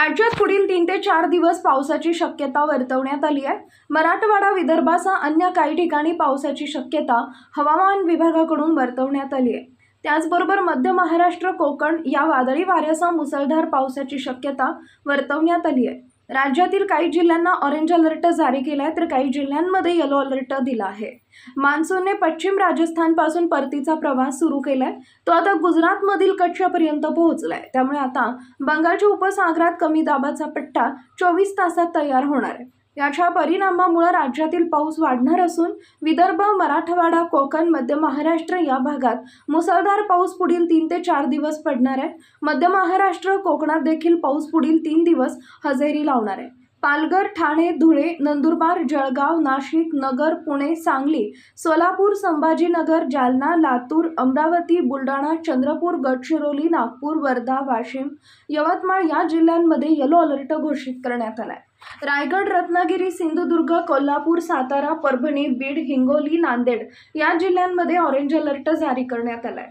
राज्यात पुढील तीन ते चार दिवस पावसाची शक्यता वर्तवण्यात आली आहे. मराठवाडा विदर्भासह अन्य काही ठिकाणी पावसाची शक्यता हवामान विभागाकडून वर्तवण्यात आली आहे. त्याचबरोबर मध्य महाराष्ट्र कोकण या वादळी वाऱ्यासह मुसळधार पावसाची शक्यता वर्तवण्यात आली आहे. राज्यातील काही जिल्ह्यांना ऑरेंज अलर्ट जारी केला आहे तर काही जिल्ह्यांमध्ये येलो अलर्ट दिला आहे. मान्सूनने पश्चिम राजस्थानपासून परतीचा प्रवास सुरू केलाय. तो आता गुजरातमधील कच्छपर्यंत पोहोचलाय. त्यामुळे आता बंगालच्या उपसागरात कमी दाबाचा पट्टा चोवीस तासात तयार होणार आहे. याच्या परिणामामुळे राज्यातील पाऊस वाढणार असून विदर्भ मराठवाडा कोकण मध्य महाराष्ट्र या भागात मुसळधार पाऊस पुढील तीन ते चार दिवस पडणार आहे. मध्य महाराष्ट्र कोकणात देखील पाऊस पुढील तीन दिवस हजेरी लावणार आहे. पालघर ठाणे धुळे नंदुरबार जळगाव नाशिक नगर पुणे सांगली सोलापूर संभाजीनगर जालना लातूर अमरावती बुलढाणा चंद्रपूर गडचिरोली नागपूर वर्धा वाशिम यवतमाळ या जिल्ह्यांमध्ये येलो अलर्ट घोषित करण्यात आला आहे रायगड रत्नागिरी सिंधुदुर्ग कोल्हापूर सातारा परभणी बीड हिंगोली नांदेड या जिल्ह्यांमध्ये ऑरेंज अलर्ट जारी करण्यात आलाय.